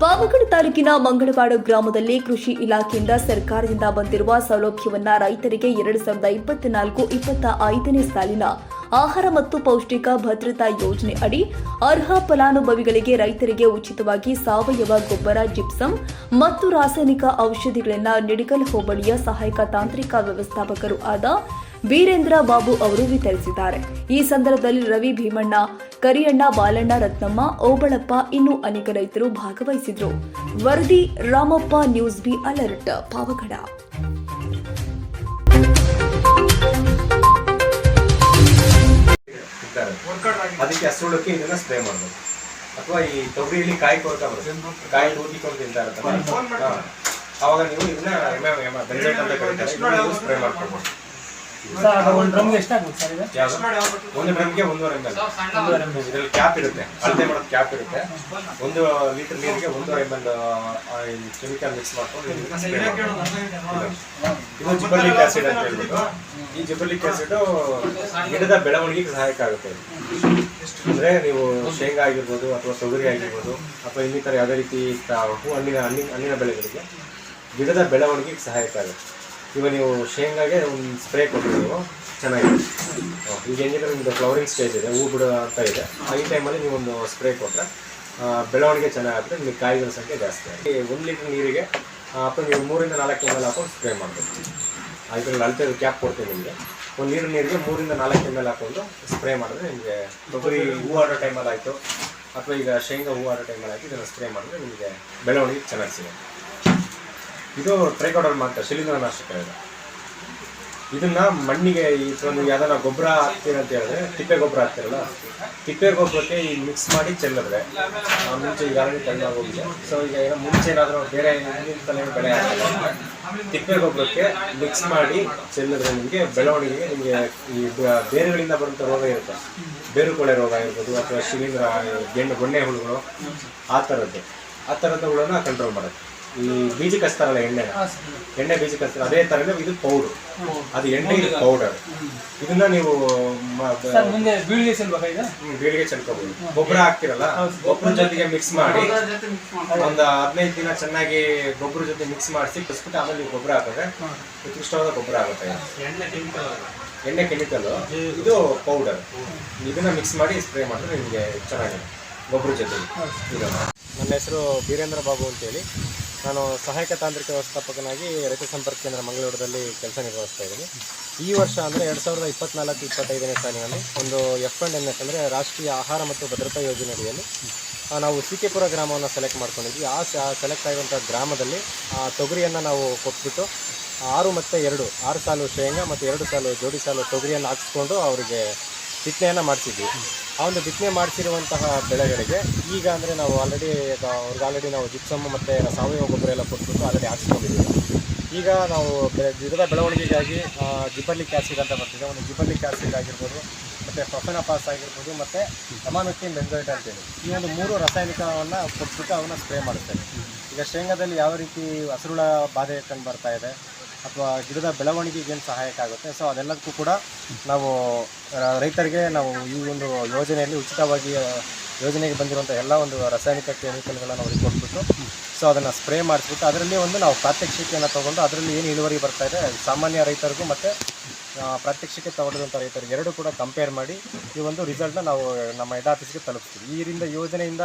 ಪಾವಗಡ ತಾಲೂಕಿನ ಮಂಗಳವಾಡು ಗ್ರಾಮದಲ್ಲಿ ಕೃಷಿ ಇಲಾಖೆಯಿಂದ ಸರ್ಕಾರದಿಂದ ಬಂದಿರುವ ಸೌಲಭ್ಯವನ್ನ ರೈತರಿಗೆ ಎರಡು ಸಾವಿರದ ಇಪ್ಪತ್ನಾಲ್ಕು ಇಪ್ಪತ್ತ ಐದನೇ ಸಾಲಿನ ಆಹಾರ ಮತ್ತು ಪೌಷ್ಟಿಕ ಭದ್ರತಾ ಯೋಜನೆ ಅಡಿ ಅರ್ಹ ಫಲಾನುಭವಿಗಳಿಗೆ ರೈತರಿಗೆ ಉಚಿತವಾಗಿ ಸಾವಯವ ಗೊಬ್ಬರ, ಜಿಪ್ಸಂ ಮತ್ತು ರಾಸಾಯನಿಕ ಔಷಧಿಗಳನ್ನು ನಿಡಿಗಲ್ ಹೋಬಳಿಯ ಸಹಾಯಕ ತಾಂತ್ರಿಕ ವ್ಯವಸ್ಥಾಪಕರು ಆದ ವೀರೇಂದ್ರ ಬಾಬು ಅವರು ವಿತರಿಸಿದ್ದಾರೆ. ಈ ಸಂದರ್ಭದಲ್ಲಿ ರವಿ ಭೀಮಣ್ಣ ಕರಿಯಣ್ಣ ಬಾಲಣ್ಣ ರತ್ನಮ್ಮ ಓಬಳಪ್ಪ ಇನ್ನೂ ಅನೇಕ ರೈತರು ಭಾಗವಹಿಸಿದ್ರು. ವರದಿ Ramappa news B alert Pavagada. ಅದಕ್ಕೆ ಹಸುಳಕ್ಕೆ ಇದನ್ನ ಸ್ಪ್ರೇ ಮಾಡ್ಬೇಕು ಅಥವಾ ಈ ತೊಗರಿಯಲ್ಲಿ ಕಾಯಿ ಕೊರಕ ಬರುತ್ತೆ. ಕಾಯಿ ಊದಿಕೊಂಡು ತಿಂತಾ ಇರುತ್ತಲ್ಲ. ಹಾ. ಅವಾಗ ನೀವು ಇದನ್ನ ಎಂ ಎಂ ಎಂ ಬೆಂಜೈಟ್ ಅಂತ ಕರೀತಾರೆ ಸ್ಪ್ರೇ ಮಾಡ್ಕೊಬೋದು. ಸರ್ ಒಂದು ಡ್ರಮ್ಗೆ ಎಷ್ಟಾಗುತ್ತೆ ಸರ್ ಇದು? ಒಂದು ಡ್ರಮ್ಗೆ ಒಂದೂವರೆ ಎಂ ಎಲ್ ಒಂದೂವರೆ ಎಂ ಎಲ್ ಇದರಲ್ಲಿ ಕ್ಯಾಪ್ ಇರುತ್ತೆ. ಅಳತೆ ಮಾಡೋದು ಕ್ಯಾಪ್ ಇರುತ್ತೆ. ಒಂದು ಲೀಟರ್ ನೀರಿಗೆ ಒಂದೂವರೆ ಎಂ ಎಲ್ ಕೆಮಿಕಲ್ ಮಿಕ್ಸ್ ಮಾಡ್ಕೊಂಡು. ಇದು ಜಿಬರ್ಲಿಕ್ ಆಸಿಡ್ ಅಂತ ಹೇಳ್ಬಿಟ್ಟು. ಈ ಜಿಬರ್ಲಿಕ್ ಆಸಿಡ್ ಗಿಡದ ಬೆಳವಣಿಗೆಗೆ ಸಹಾಯಕ ಆಗುತ್ತೆ. ಅಂದ್ರೆ ನೀವು ಶೇಂಗಾ ಆಗಿರ್ಬೋದು ಅಥವಾ ತೊಗರಿ ಆಗಿರ್ಬೋದು ಅಥವಾ ಇನ್ನಿತರ ಯಾವುದೇ ರೀತಿ ಹೂ ಹಣ್ಣಿನ ಹಣ್ಣಿನ ಹಣ್ಣಿನ ಬೆಳೆಗಳಿಗೆ ಗಿಡದ ಬೆಳವಣಿಗೆಗೆ ಸಹಾಯಕ ಆಗುತ್ತೆ. ಇವಾಗ ನೀವು ಶೇಂಗಾಗೆ ಒಂದು ಸ್ಪ್ರೇ ಕೊಟ್ಟರೆ ನೀವು. ಚೆನ್ನಾಗಿದೆ. ಈಗ ಹೆಂಗಿದ್ರೆ ನಿಮ್ಮದು ಫ್ಲವರಿಂಗ್ ಸ್ಟೇಜ್ ಇದೆ, ಹೂ ಬಿಡೋ ಅಂತ ಇದೆ. ಈ ಟೈಮಲ್ಲಿ ನೀವು ಒಂದು ಸ್ಪ್ರೇ ಕೊಟ್ಟರೆ ಬೆಳವಣಿಗೆ ಚೆನ್ನಾಗುತ್ತೆ ನಿಮಗೆ ಕಾಯಿಗಳ ಸಂಖ್ಯೆ ಜಾಸ್ತಿ ಆಗುತ್ತೆ. ಒಂದು ಲೀಟ್ರ್ ನೀರಿಗೆ ಅಥವಾ ನೀವು ಮೂರಿಂದ ನಾಲ್ಕು ಎಂ ಎಲ್ ಹಾಕೊಂಡು ಸ್ಪ್ರೇ ಮಾಡಬೇಕು ಅದರಲ್ಲಿ ಅಳತೆ ಕ್ಯಾಪ್ ಕೊಡ್ತೀನಿ ನಿಮಗೆ. ಒಂದು ನೀರು ನೀರಿಗೆ ಮೂರಿಂದ ನಾಲ್ಕು ಎಂ ಎಲ್ ಹಾಕೊಂಡು ಸ್ಪ್ರೇ ಮಾಡಿದ್ರೆ ನಿಮಗೆ ತೊಗರಿ ಹೂ ಆಡೋ ಟೈಮಲ್ಲಿ ಆಯಿತು. ಅಥವಾ ಈಗ ಶೇಂಗಾ ಹೂ ಆಡೋ ಟೈಮಲ್ಲಿ ಆಯಿತು, ಇದನ್ನು ಸ್ಪ್ರೇ ಮಾಡಿದ್ರೆ ನಿಮಗೆ ಬೆಳವಣಿಗೆ ಚೆನ್ನಾಗಿ ಸಿಗುತ್ತೆ. ಇದು ಟ್ರೈಕೋಡರ್ ಮಾತ್ರ, ಶಿಲೀಂಧ್ರನಾಶಕ ಇದು. ಇದನ್ನ ಮಣ್ಣಿಗೆ ಈ ನೀವು ಯಾವ್ದಾರ ಗೊಬ್ಬರ ಅಂತ ಹೇಳಿದ್ರೆ, ತಿಪ್ಪೆ ಗೊಬ್ಬರ ಹಾಕ್ತಿರಲ್ಲ, ತಿಪ್ಪೆ ಗೊಬ್ಬರಕ್ಕೆ ಈ ಮಿಕ್ಸ್ ಮಾಡಿ ಚೆಲ್ಲಿದ್ರೆ ಮುಂಚೆ ಈಗಾಗಲೇ ತಣ್ಣಗೆ ಹೋಗಿದೆ ಸೊ ಈಗ ಏನೋ ಮುಂಚೆ ಏನಾದರೂ ಬೇರೆ ಹಿಂದಿನ ತಲೆ ಬೆಳೆ ಹಾಕಿಲ್ಲ ತಿಪ್ಪೆ ಗೊಬ್ಬರಕ್ಕೆ ಮಿಕ್ಸ್ ಮಾಡಿ ಚೆಲ್ಲಿದ್ರೆ ನಿಮಗೆ ಬೆಳವಣಿಗೆಗೆ ನಿಮಗೆ ಈ ಬೇರುಗಳಿಂದ ಬರುವಂಥ ರೋಗ ಇರುತ್ತೆ. ಬೇರು ಕೊಳೆ ರೋಗ ಇರ್ಬೋದು ಅಥವಾ ಶಿಲೀಂಧ್ರ ಗೆಣ್ಣು ಬೊಣ್ಣೆ ಹುಳುಗಳು, ಆ ಥರದ್ದು ಆ ಥರದ ಹುಳನ ಕಂಟ್ರೋಲ್ ಮಾಡುತ್ತೆ. ಈ ಬೀಜ ಕಸ್ತಾರಲ್ಲ ಎಣ್ಣೆ ಎಣ್ಣೆ ಬೀಜ ಕಸ್ತಾರ ಅದೇ ಥರನೇ ಇದು ಪೌಡರ್ ಅದು ಎಣ್ಣೆ ಇದು ಪೌಡರ್ ಇದನ್ನ ನೀವು ಬೀಳಿಗೆ ಚೆಲ್ಕೋಬಹುದು ಗೊಬ್ಬರ ಹಾಕ್ತಿರಲ್ಲ? ಗೊಬ್ಬರ ಜೊತೆಗೆ ಮಿಕ್ಸ್ ಮಾಡಿ. ಒಂದು ಹದಿನೈದು ದಿನ ಚೆನ್ನಾಗಿ ಗೊಬ್ಬರ ಜೊತೆ ಮಿಕ್ಸ್ ಮಾಡಿಸಿ ಕಸ್ಬಿಟ್ಟು ಆಮೇಲೆ ನೀವು ಗೊಬ್ಬರ ಹಾಕಿದ್ರೆ ಉತ್ಕೃಷ್ಟವಾದ ಗೊಬ್ಬರ ಆಗುತ್ತೆ. ಎಣ್ಣೆ ಕೆಮಿಕಲ್ ಇದು ಪೌಡರ್ ಇದನ್ನ ಮಿಕ್ಸ್ ಮಾಡಿ ಸ್ಪ್ರೇ ಮಾಡಿದ್ರೆ ನಿಮಗೆ ಚೆನ್ನಾಗಿದೆ ಗೊಬ್ಬರ ಜೊತೆ ಇದು ನನ್ನ ಹೆಸರು ಬೀರೇಂದ್ರ ಬಾಬು ಅಂತೇಳಿ. ನಾನು ಸಹಾಯಕ ತಾಂತ್ರಿಕ ವ್ಯವಸ್ಥಾಪಕನಾಗಿ ರೈತ ಸಂಪರ್ಕ ಕೇಂದ್ರ ಮಂಗಳೂರದಲ್ಲಿ ಕೆಲಸ ನಿರ್ವಹಿಸ್ತಾ ಇದ್ದೀನಿ. ಈ ವರ್ಷ ಅಂದರೆ ಎರಡು ಸಾವಿರದ ಇಪ್ಪತ್ನಾಲ್ಕು, ಇಪ್ಪತ್ತೈದನೇ ಸಾಲಿನಲ್ಲಿ ಒಂದು ಎಫ್ ಅಂಡ್ ಎನ್ ಎಸ್ ಅಂದರೆ ರಾಷ್ಟ್ರೀಯ ಆಹಾರ ಮತ್ತು ಭದ್ರತಾ ಯೋಜನೆ ಅಡಿಯಲ್ಲಿ ನಾವು ಸಿಕೆಪುರ ಗ್ರಾಮವನ್ನು ಸೆಲೆಕ್ಟ್ ಮಾಡ್ಕೊಂಡಿದ್ವಿ. ಆ ಸೆಲೆಕ್ಟ್ ಆಗಿರುವಂಥ ಗ್ರಾಮದಲ್ಲಿ, ಆ, ತೊಗರಿಯನ್ನು ನಾವು ಕೊಟ್ಬಿಟ್ಟು, ಆರು ಮತ್ತು ಎರಡು, ಆರು ಸಾಲು ಶೇಂಗಾ ಮತ್ತು ಎರಡು ಸಾಲು ಜೋಡಿ ಸಾಲು ತೊಗರಿಯನ್ನು ಹಾಕಿಸ್ಕೊಂಡು ಅವರಿಗೆ ಬಿತ್ತನೆಯನ್ನು ಮಾಡಿಸಿದ್ವಿ. ಆ ಒಂದು ಬಿತ್ತನೆ ಮಾಡಿಸಿರುವಂತಹ ಬೆಳೆಗಳಿಗೆ ಈಗ ಅಂದರೆ ನಾವು ಆಲ್ರೆಡಿ ಅವ್ರಿಗೆ ಆಲ್ರೆಡಿ ನಾವು ಜಿಪ್ಸಮ್ ಮತ್ತು ಸಾವಯವ ಗೊಬ್ಬರ ಎಲ್ಲ ಕೊಟ್ಬಿಟ್ಟು ಆಲ್ರೆಡಿ ಹಾಕ್ಸ್ಕೊಂಡಿದ್ದೀವಿ. ಈಗ ನಾವು ಬೆ ಗಿಡದ ಬೆಳವಣಿಗೆಗಾಗಿ ಜಿಬರ್ಲಿಕ್ ಆ್ಯಸಿಡ್ ಅಂತ ಬರ್ತಿದೆ. ಒಂದು ಜಿಬರ್ಲಿಕ್ ಆ್ಯಸಿಡ್ ಆಗಿರ್ಬೋದು, ಮತ್ತು ಪ್ರೊಫೆನಪಾಸ್ ಆಗಿರ್ಬೋದು, ಮತ್ತು ಎಮಾಮೆಕ್ಟಿನ್ ಬೆಂಜೋಯಿಟ್ ಅಂತೇಳಿ. ಈ ಒಂದು ಮೂರು ರಾಸಾಯನಿಕವನ್ನು ಕೊಟ್ಬಿಟ್ಟು ಅವನ್ನ ಸ್ಪ್ರೇ ಮಾಡ್ತೇವೆ ಈಗ ಶೇಂಗಾದಲ್ಲಿ ಯಾವ ರೀತಿ ಹಸುರುಳ ಬಾಧೆ ಕಂಡು ಬರ್ತಾ ಇದೆ? ಅಥವಾ ಗಿಡದ ಬೆಳವಣಿಗೆಗೆ ಏನು ಸಹಾಯಕ ಆಗುತ್ತೆ ಸೊ ಅದೆಲ್ಲದಕ್ಕೂ ಕೂಡ ನಾವು ರೈತರಿಗೆ ನಾವು ಈ ಒಂದು ಯೋಜನೆಯಲ್ಲಿ ಉಚಿತವಾಗಿ ಯೋಜನೆಗೆ ಬಂದಿರುವಂಥ ಎಲ್ಲ ಒಂದು ರಾಸಾಯನಿಕ ಕೆಮಿಕಲ್ಗಳನ್ನು ಅವ್ರಿಗೆ ಕೊಟ್ಬಿಟ್ಟು ಸೊ ಅದನ್ನು ಸ್ಪ್ರೇ ಮಾಡಿಸ್ಬಿಟ್ಟು ಅದರಲ್ಲಿ ಒಂದು ನಾವು ಪ್ರಾತ್ಯಕ್ಷಿಕೆಯನ್ನು ತೊಗೊಂಡು ಅದರಲ್ಲಿ ಏನು ಇಳುವರಿ ಬರ್ತಾ ಇದೆ, ಸಾಮಾನ್ಯ ರೈತರಿಗೂ ಮತ್ತು ಪ್ರಾತ್ಯಕ್ಷಿಕೆ ತಗೊಂಡಿರುವಂಥ ರೈತರಿಗೆ ಎರಡು ಕೂಡ ಕಂಪೇರ್ ಮಾಡಿ ಈ ಒಂದು ರಿಸಲ್ಟ್ನ ನಾವು ನಮ್ಮ ಹೆಡ್ ಆಫೀಸ್ಗೆ ತಲುಪಿಸ್ತೀವಿ. ಇದರಿಂದ ಯೋಜನೆಯಿಂದ